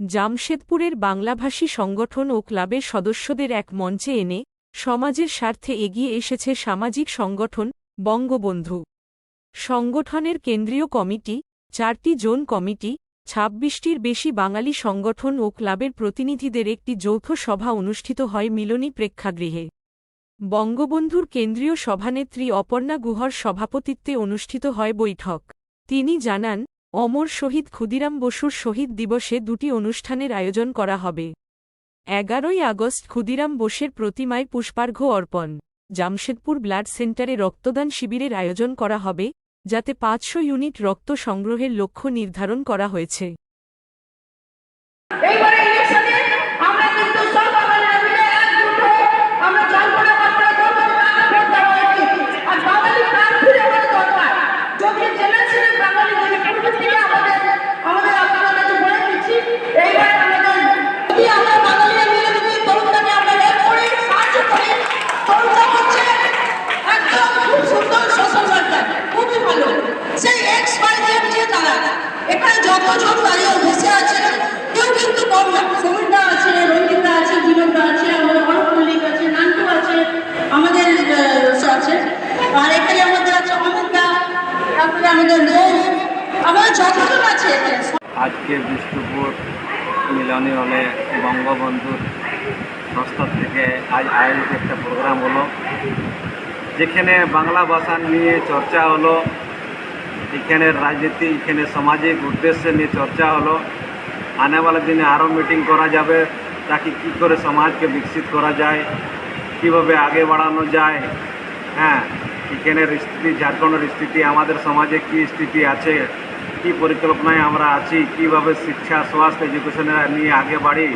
জামশেদপুরের বাংলাভাষী সংগঠন ও ক্লাবের সদস্যদের এক মঞ্চে এনে সমাজের স্বার্থে এগিয়ে এসেছে সামাজিক সংগঠন বঙ্গবন্ধু। সংগঠনের কেন্দ্রীয় কমিটি, চারটি জোন কমিটি, ছাব্বিশটির বেশি বাঙালি সংগঠন ও ক্লাবের প্রতিনিধিদের একটি যৌথ সভা অনুষ্ঠিত হয় মিলনী প্রেক্ষাগৃহে। বঙ্গবন্ধুর কেন্দ্রীয় সভানেত্রী অপর্ণা গুহর সভাপতিত্বে অনুষ্ঠিত হয় বৈঠক। তিনি জানান অমর শহীদ ক্ষুদিরাম বসুর শহীদ দিবসে দুটি অনুষ্ঠানের আয়োজন করা হবে। এগারোই আগস্ট ক্ষুদিরাম বোসের প্রতিমায় পুষ্পার্ঘ্য অর্পণ। জামশেদপুর ব্লাড সেন্টারে রক্তদান শিবিরের আয়োজন করা হবে, যাতে পাঁচশো ইউনিট রক্ত সংগ্রহের লক্ষ্য নির্ধারণ করা হয়েছে। আমাদের যতজন আছে আজকে বিষ্ণুপুর মিলনী হলে বঙ্গবন্ধুর সংস্থা থেকে আজ আয়োজিত একটা প্রোগ্রাম হলো। যেখানে বাংলা ভাষা নিয়ে চর্চা হলো এখানের রাজনীতি, এখানে সামাজিক উদ্দেশ্য নিয়ে চর্চা হলো। আনেওয়ালা দিনে আরও মিটিং করা যাবে, তাকে কী করে সমাজকে বিকশিত করা যায়, কীভাবে আগে বাড়ানো যায় হ্যাঁ এখানের স্থিতি, ঝাড়খণ্ডের স্থিতি, আমাদের সমাজে কী স্থিতি আছে, কী পরিকল্পনায় আমরা আছি, কীভাবে শিক্ষা, স্বাস্থ্য এডুকেশনে নিয়ে আগে বাড়ি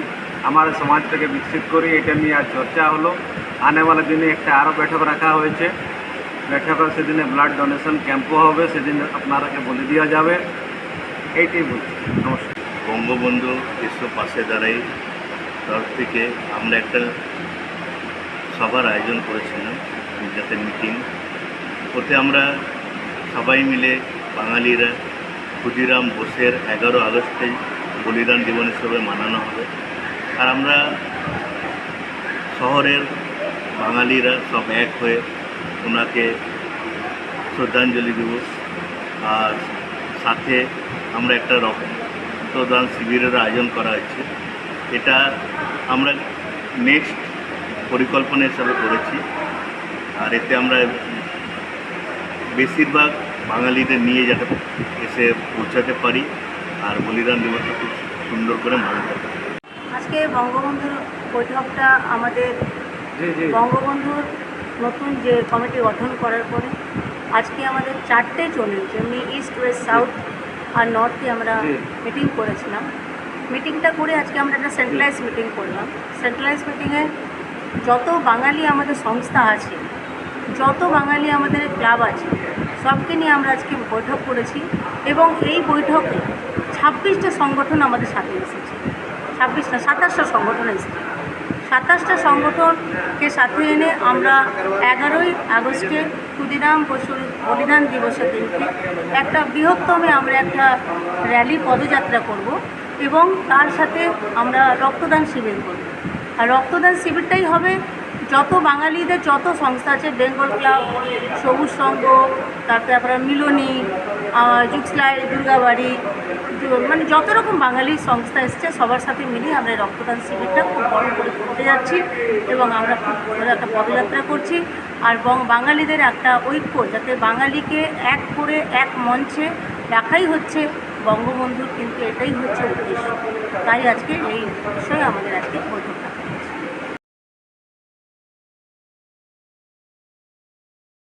আমাদের সমাজটাকে বিকশিত করি, এটা নিয়ে আজ চর্চা হলো। আনে আনেওয়ালা দিনে একটা আরও বৈঠক রাখা হয়েছে। বৈঠকের সেদিনে ব্লাড ডোনেশন ক্যাম্পও হবে, সেদিন আপনারাকে বলে দেওয়া যাবে। এইটাই বলছি। নমস্কার। বঙ্গবন্ধু বিশ্ব পাশে দাঁড়াই তরফ থেকে আমরা একটা সভার আয়োজন করেছিলাম, যাতে মিটিং ওতে আমরা সবাই মিলে বাঙালিরা, ক্ষুদিরাম, বোসের এগারো আগস্টে বলিদান দিবস হিসেবে মানানো হবে। আর আমরা শহরের বাঙালিরা সব এক হয়ে ওনাকে শ্রদ্ধাঞ্জলি দেব। আর সাথে আমরা একটা রক্তদান শিবিরের আয়োজন করা হয়েছে। এটা আমরা নেক্সট পরিকল্পনা হিসাবে করেছি। আর এতে আমরা বেশিরভাগ বাঙালিদের নিয়ে যাতে এসে পৌঁছাতে পারি আর বলিদান দিবসটা খুব সুন্দর করে মানাতে পারি। আজকে বঙ্গবন্ধুর বৈঠকটা আমাদের জি জি। বঙ্গবন্ধুর নতুন যে কমিটি গঠন করার পরে আজকে আমাদের চারটে চলে যেমনি ইস্ট ওয়েস্ট সাউথ আর নর্থে আমরা মিটিং করেছিলাম। মিটিংটা করে আজকে আমরা একটা সেন্ট্রালাইজ মিটিং করলাম। সেন্ট্রালাইজ মিটিংয়ে যত বাঙালি আমাদের সংস্থা আছে যত বাঙালি আমাদের ক্লাব আছে, সবকে নিয়ে আমরা আজকে বৈঠক করেছি এবং এই বৈঠকে ছাব্বিশটা সংগঠন আমাদের সাথে এসেছে। ছাব্বিশটা, সাতাশটা সংগঠন এসেছে। সাতাশটা সংগঠনকে সাথে এনে আমরা এগারোই আগস্টে ক্ষুদিরাম বসুর বলিদান দিবসের দিনকে একটা বৃহত্তমে আমরা একটা র্যালি পদযাত্রা করব এবং তার সাথে আমরা রক্তদান শিবির করব। আর রক্তদান শিবিরটাই হবে যত বাঙালিদের যত সংস্থা আছে, বেঙ্গল ক্লাব, সবুজ সংঘ, তারপরে আপনার মিলনী জুকসলাই দুর্গাবাড়ি মানে যত রকম বাঙালি সংস্থা এসছে, সবার সাথে মিলিয়ে আমরা রক্তদান শিবিরটা খুব বড় করে করতে যাচ্ছি এবং আমরা একটা পদযাত্রা করছি। আর বাঙালিদের একটা ঐক্য, যাতে বাঙালিকে এক করে এক মঞ্চে রাখাই হচ্ছে বঙ্গবন্ধুর, কিন্তু এটাই হচ্ছে উদ্দেশ্য। তাই আজকে এই বিষয়ে আমাদের আজকে বৈঠকটা।